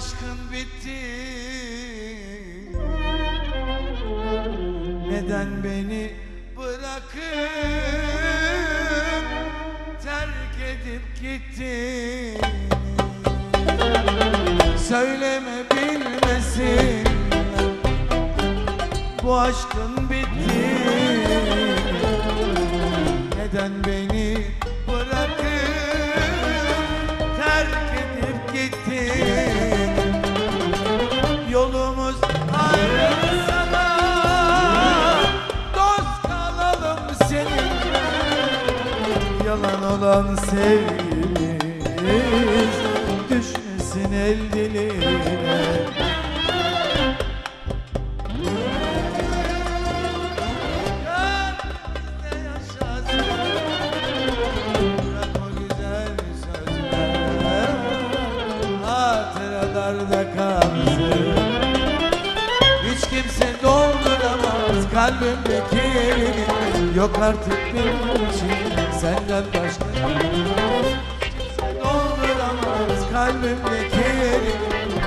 Aşkın bitti. Neden beni bırakıp terk edip gittin? Söyleme bilmesin. Bu aşkın bitti. Neden beni Yalan olan sevgimiz Düşmesin el diline. Hatıralarda kalsın. Hiç kimse dolduramaz kalbimdeki yerini. Yok artık benim için senden başka. Dolduramaz kalbimdeki yerini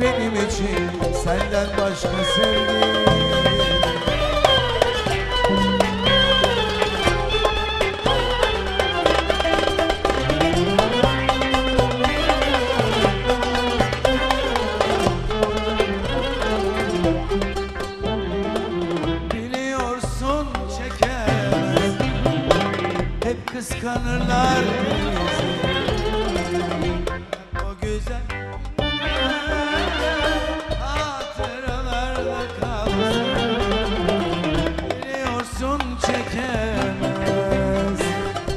benim için senden başka sevgilim kıskanırlar. O güzel Hatıralarda kalsın. Biliyorsun çekemez.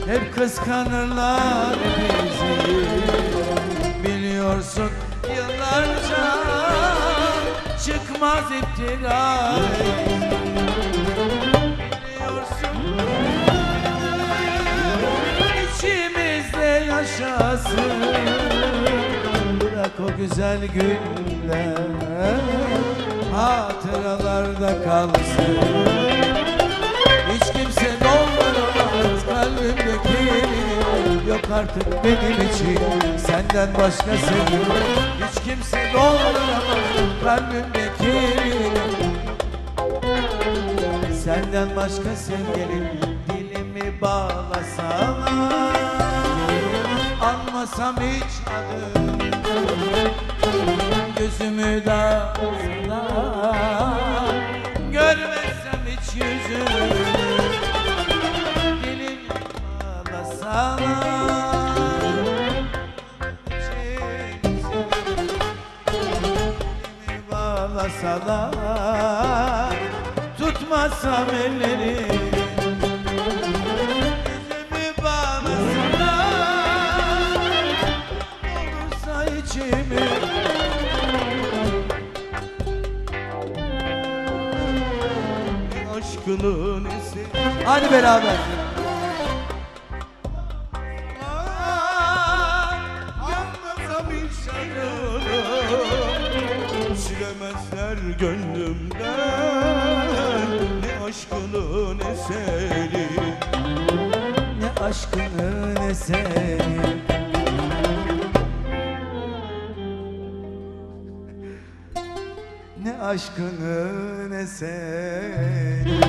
Hep kıskanırlar bizi. Biliyorsun yıllarca Çıkmaz iftira yaşasın Bırak o güzel günler Hatıralarda kalsın. Hiç kimse dolduramaz kalbimdeki. Yok artık benim için senden başka sevgilim Hiç kimse dolduramaz kalbimdeki. Senden başka sevgilim dilimi bağlasalar Anmasam hiç adını Gözümü dağlasalar Görmezsem hiç yüzünü Dilimi bağlasalar Dilimi bağlasalar. Tutmazsam elleri Aşkının esi. Hadi beraber. Adını Silemezler gönlümden. Ne aşkının eseri. Ne aşkının eseri ne aşkını ne seni